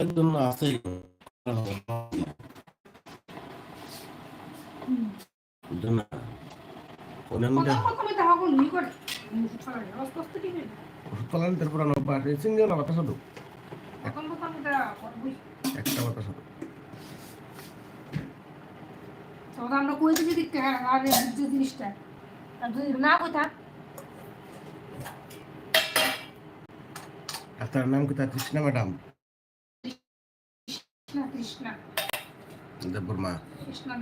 একজন আছে বুঝলেন না। ফোনের মধ্যে প্রথম প্রথমে তো হগল নি করে। মুখ ছড়াই আস্তে আস্তে কি হবে ওষুধ পালান তারপর নব্বই আট সিঙ্গেল না শুধু প্রথম প্রথম এটা করবই। একটা বাতাস শুধু আমরা কইতে যদি আর যে জিনিসটা যদি না কইতা? ডাক্তারের নাম কি? তার কৃষ্ণা ম্যাডাম? কৃষ্ণা কৃষ্ণা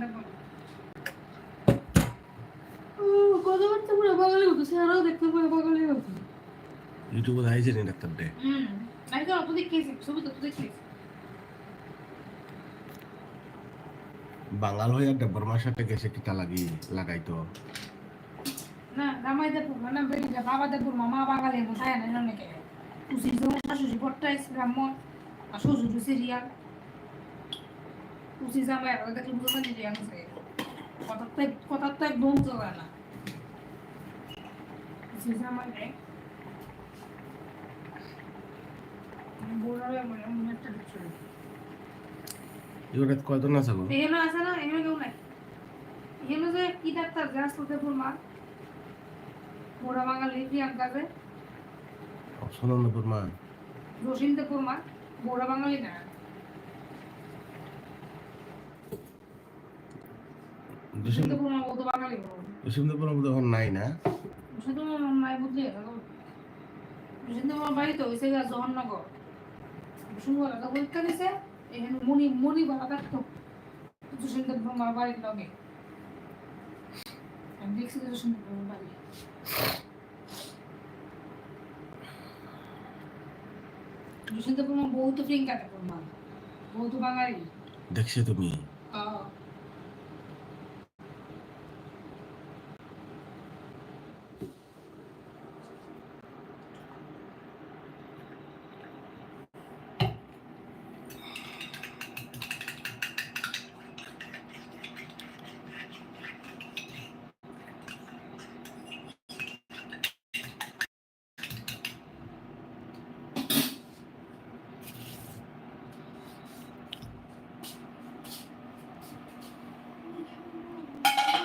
কথাবার্তা পুরো বাঙালি হতো সেরাও দেখতে পুরো বাঙালি হতো ইউটিউবে আইছে নি ডাক্তার ডে হুম আমি তো অত দেখেছি ছবি তো দেখেছি বাঙাল হয়ে আর দেবর মার সাথে গেছে টিকা লাগি লাগাইতো না রামাই দেব না বেরি বাবা দেব মামা বাঙালি মতো না শাশুড়ি ব্রাহ্মণ আর শ্বশুর সিরিয়াল উসি জামাই আর দেখলে বুঝতে পারি যে আছে কথা তো কথা তো একদম চলে না। উসি জামাই রে বোরালে মনে মনে একটা কিছু এগুলো কয়জন আছে গো এখানে আছে না এখানে কেউ নাই। এখানে যে কি ডাক্তার? যে আসতে মা মোরা বাঙালি প্রিয়াঙ্কা যে। সোনন্দপুর মা। রসিন্দপুর মা মোরা বাঙালি না। এখন নাই না। নাই বুঝলি বাড়ি তো হয়েছে গা জহরনগর শুনব না পরীক্ষা দিছে এখানে মনি মনি বাবা থাকতো। রসিন্দপুর মা বাড়ির লগে। আমি দেখছি যে রসিন্দপুর বাড়ি। রসিন্দপুর বহুত প্রিয়ঙ্কা থাকুর মা বহুত বাঙালি। দেখছি তুমি।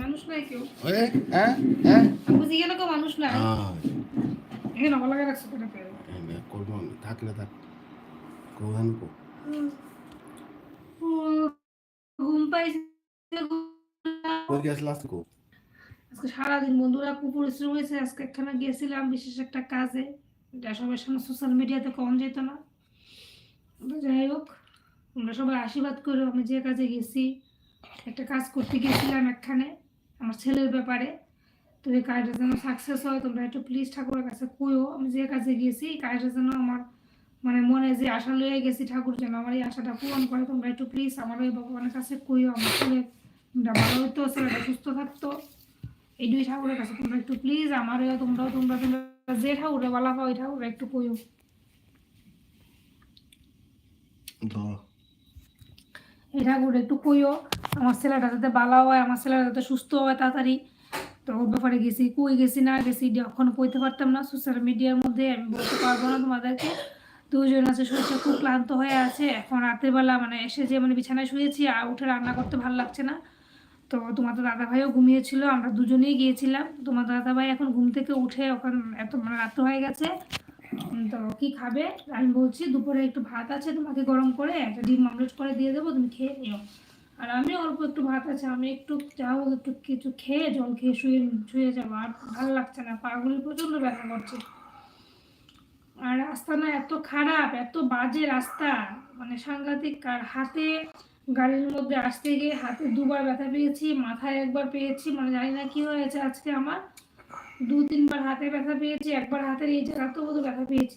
মানুষ নাই কেউ। ওই হ্যাঁ হ্যাঁ। বুঝি গেল কেউ মানুষ নাই। হ্যাঁ। এখানে আমার লাগে রাখছো কেন পেয়ে করব থাকলে থাক কোথান কো। ঘুম পাইছে কই গেছ কো? আজকে সারাদিন বন্ধুরা খুব পরিশ্রম হয়েছে আজকে একখানা গিয়েছিলাম বিশেষ একটা কাজে। যা সবার সামনে সোশ্যাল মিডিয়াতে কম যেত না। যাই হোক তোমরা সবাই আশীর্বাদ করো আমি যে কাজে গেছি। একটা কাজ করতে গেছিলাম একখানে আমার ছেলের ব্যাপারে। তো এই কাজটা যেন সাকসেস হয় তোমরা একটু প্লিজ ঠাকুরের কাছে কইও। আমি যে কাজে গেছি এই কাজটা যেন আমার মানে মনে যে আশা লয়ে গেছি ঠাকুর যেন আমার এই আশাটা পূরণ করে তোমরা একটু প্লিজ আমার ওই ভগবানের কাছে কইও। আমার ছেলে ভালো হইতো ছেলেটা সুস্থ থাকতো। এই দুই ঠাকুরের কাছে তোমরা একটু প্লিজ আমারও তোমরাও তোমরা তোমরা যে ঠাকুরে বলা পাও ওই ঠাকুরে একটু কইও। এই ঠাকুর একটু কইও। আমার ছেলেটা যাতে ভালো হয়, আমার ছেলেটা যাতে সুস্থ হয় তাড়াতাড়ি। তো ওর ব্যাপারে গেছি, কই গেছি না গেছি এখন কইতে পারতাম না। সোশ্যাল মিডিয়ার মধ্যে আমি বলতে পারব না তোমাদেরকে। দুজন আছে, শরীরটা খুব ক্লান্ত হয়ে আছে। এখন রাতের বেলা মানে এসে যে মানে বিছানায় শুয়েছি আর উঠে রান্না করতে ভালো লাগছে না। তো তোমার তো দাদা ভাইও ঘুমিয়েছিল, আমরা দুজনেই গিয়েছিলাম। তোমার দাদা ভাই এখন ঘুম থেকে উঠে ওখান এত মানে রাত হয়ে গেছে। তো কি খাবে? আমি বলছি দুপুরে একটু ভাত আছে, তোমাকে গরম করে একটা ডিম অমলেট করে দিয়ে দেবো, তুমি খেয়ে নিও। আর আমি অল্প একটু ভাত আছে, আমি একটু যাও একটু কিছু খেয়ে জল খেয়ে শুয়ে শুয়ে যাব। আর ভালো লাগছে না, পাগুলি প্রচণ্ড ব্যথা করছে। আর রাস্তা না এত খারাপ, এত বাজে রাস্তা। মানে সাংঘাতিক, আর হাতে গাড়ির মধ্যে আসতে গিয়ে হাতে দুবার ব্যথা পেয়েছি, মাথায় একবার পেয়েছি মানে জানি না কি হয়েছে আজকে আমার। দু তিনবার হাতে ব্যথা পেয়েছি, একবার হাতের এই জায়গাতেও বোধহয় ব্যথা পেয়েছি।